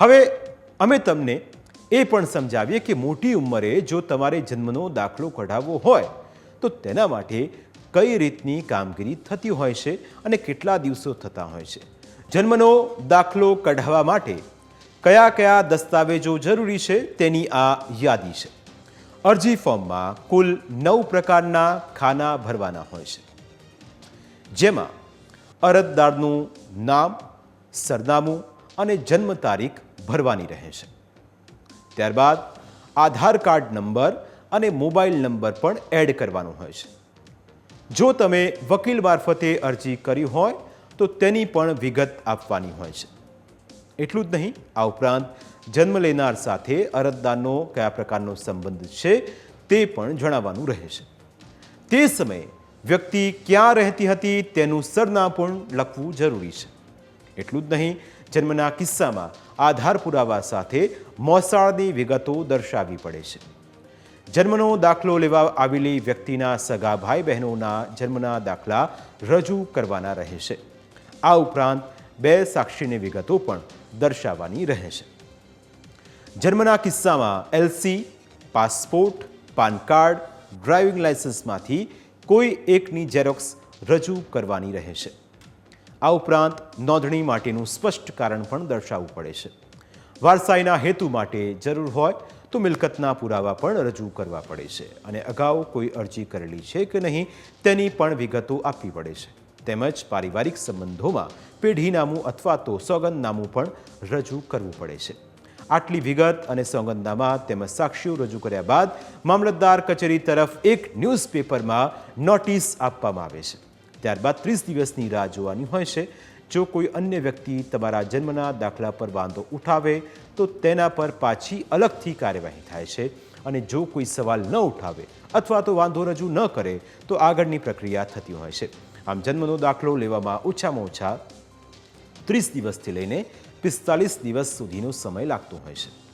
હવે અમે તમને એ પણ સમજાવીએ કે મોટી ઉંમરે જો તમારે જન્મનો દાખલો કઢાવવો હોય, તો તેના માટે કઈ રીતની કામગીરી થતી હોય છે અને કેટલા દિવસો થતા હોય છે? જન્મનો દાખલો કઢાવવા માટે કયા કયા દસ્તાવેજો જરૂરી છે તેની આ યાદી છે. અરજી ફોર્મમાં કુલ નવ પ્રકારના ખાના ભરવાના હોય છે. જેમાં અરજદારનું નામ, સરનામું અને જન્મ તારીખ ભરવાની રહે છે. ત્યારબાદ આધાર કાર્ડ નંબર અને મોબાઈલ નંબર પણ એડ કરવાનો હોય છે. જો તમે વકીલ મારફતે અરજી કરી હોય, તો તેની પણ વિગત આપવાની હોય છે. એટલું જ નહીં, આ ઉપરાંત જન્મ લેનાર સાથે અરજદારનો કયા પ્રકારનો સંબંધ છે તે પણ જણાવવાનું રહે છે. તે સમયે વ્યક્તિ ક્યાં રહેતી હતી તેનું સરનામું પણ લખવું જરૂરી છે. એટલું જ નહીં જન્મના કિસ્સામાં આધાર પુરાવા સાથે મોસાળની વિગતો દર્શાવવી પડે છે. જન્મનો દાખલો લેવા આવેલી વ્યક્તિના સગા ભાઈ બહેનોના જન્મના દાખલા રજૂ કરવાના રહે છે. આ ઉપરાંત બે સાક્ષીની વિગતો પણ દર્શાવવાની રહે છે. જન્મના કિસ્સામાં LC, passport, PAN card, driving લાયસન્સમાંથી કોઈ એકની ઝેરોક્સ રજૂ કરવાની રહે છે. આ ઉપરાંત નોંધણી માટેનું સ્પષ્ટ કારણ પણ દર્શાવવું પડે છે. વારસાઈના હેતુ માટે જરૂર હોય તો મિલકતના પુરાવા પણ રજૂ કરવા પડે છે અને અગાઉ કોઈ અરજી કરેલી છે કે નહીં તેની પણ વિગતો આપવી પડે છે. તેમજ પારિવારિક સંબંધોમાં પેઢીનામું અથવા તો સોગંદનામું પણ રજૂ કરવું પડે છે. આટલી વિગત અને સોગંદનામા તેમજ સાક્ષીઓ રજૂ કર્યા બાદ મામલતદાર કચેરી તરફ એક ન્યૂઝપેપરમાં નોટિસ આપવામાં આવે છે. ત્યારબાદ ત્રીસ દિવસની રાહ જોવાની હોય છે. જો કોઈ અન્ય વ્યક્તિ તમારા જન્મના દાખલા પર વાંધો ઉઠાવે, તો તેના પર પાછી અલગથી કાર્યવાહી થાય છે. અને જો કોઈ સવાલ ન ઉઠાવે અથવા તો વાંધો રજૂ ન કરે, તો આગળની પ્રક્રિયા થતી હોય છે. આમ જન્મનો દાખલો લેવામાં ઓછામાં ઓછા ત્રીસ દિવસથી લઈને પિસ્તાલીસ દિવસ સુધીનો સમય લાગતો હોય છે.